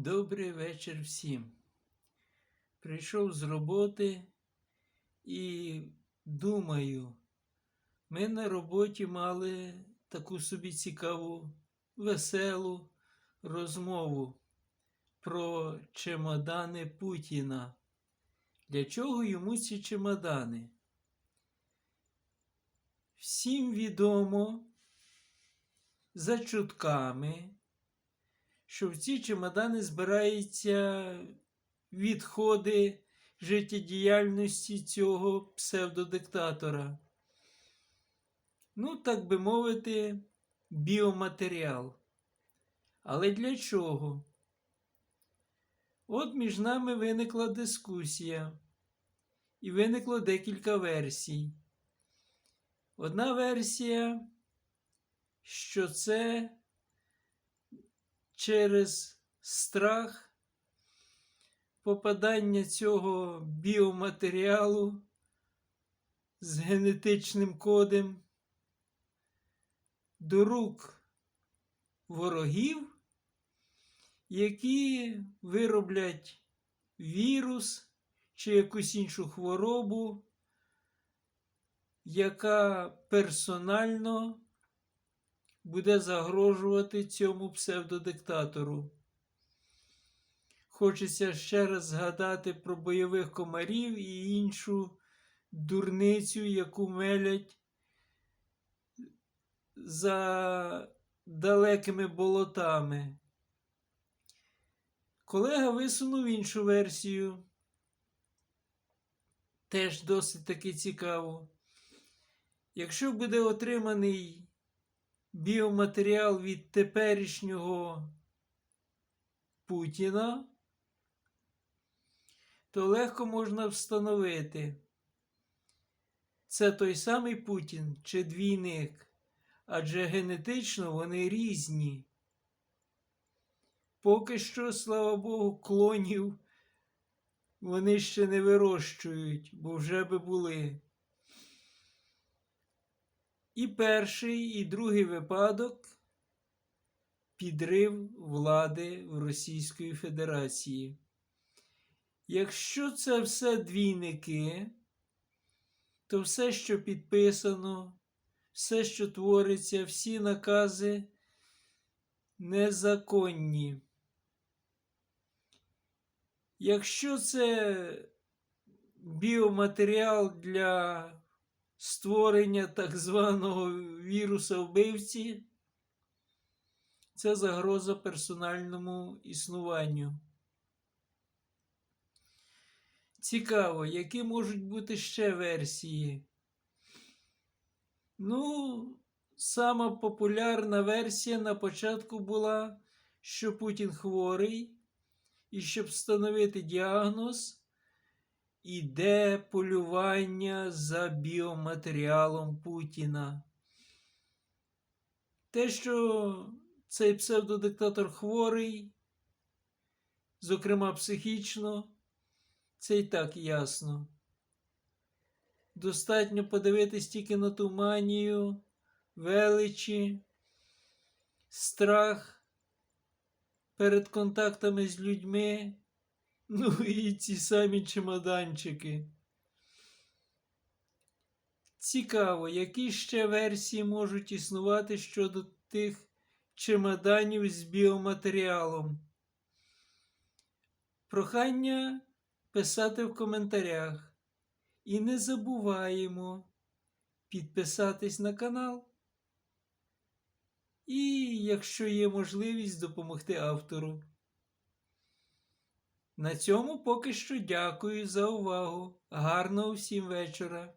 Добрий вечір всім. Прийшов з роботи і думаю, ми на роботі мали таку собі цікаву, веселу розмову про чемодани Путіна. Для чого йому ці чемодани? Всім відомо за чутками що в ці чемодани збираються відходи життєдіяльності цього псевдодиктатора. Ну, так би мовити, біоматеріал. Але для чого? От між нами виникла дискусія, і виникло декілька версій. Одна версія, що це через страх попадання цього біоматеріалу з генетичним кодом до рук ворогів, які вироблять вірус чи якусь іншу хворобу, яка персонально буде загрожувати цьому псевдодиктатору. Хочеться ще раз згадати про бойових комарів і іншу дурницю, яку мелять за далекими болотами. Колега висунув іншу версію. Теж досить таки цікаво. Якщо буде отриманий біоматеріал від теперішнього Путіна, то легко можна встановити, це той самий Путін чи двійник, адже генетично вони різні. Поки що, слава Богу, клонів вони ще не вирощують, бо вже би були. І перший, і другий випадок підрив влади в Російської Федерації. Якщо це все двійники, то все, що підписано, все, що твориться, всі накази незаконні. Якщо це біоматеріал для створення так званого віруса вбивці, це загроза персональному існуванню. Цікаво, які можуть бути ще версії? Ну, сама популярна версія на початку була, що Путін хворий, і щоб встановити діагноз, іде полювання за біоматеріалом Путіна. Те, що цей псевдодиктатор хворий, зокрема психічно, це і так ясно. Достатньо подивитись тільки на ту манію, величі, страх перед контактами з людьми. Ну і ці самі чемоданчики. Цікаво, які ще версії можуть існувати щодо тих чемоданів з біоматеріалом. Прохання писати в коментарях. І не забуваємо підписатись на канал. І, якщо є можливість, допомогти автору. На цьому поки що дякую за увагу. Гарного всім вечора!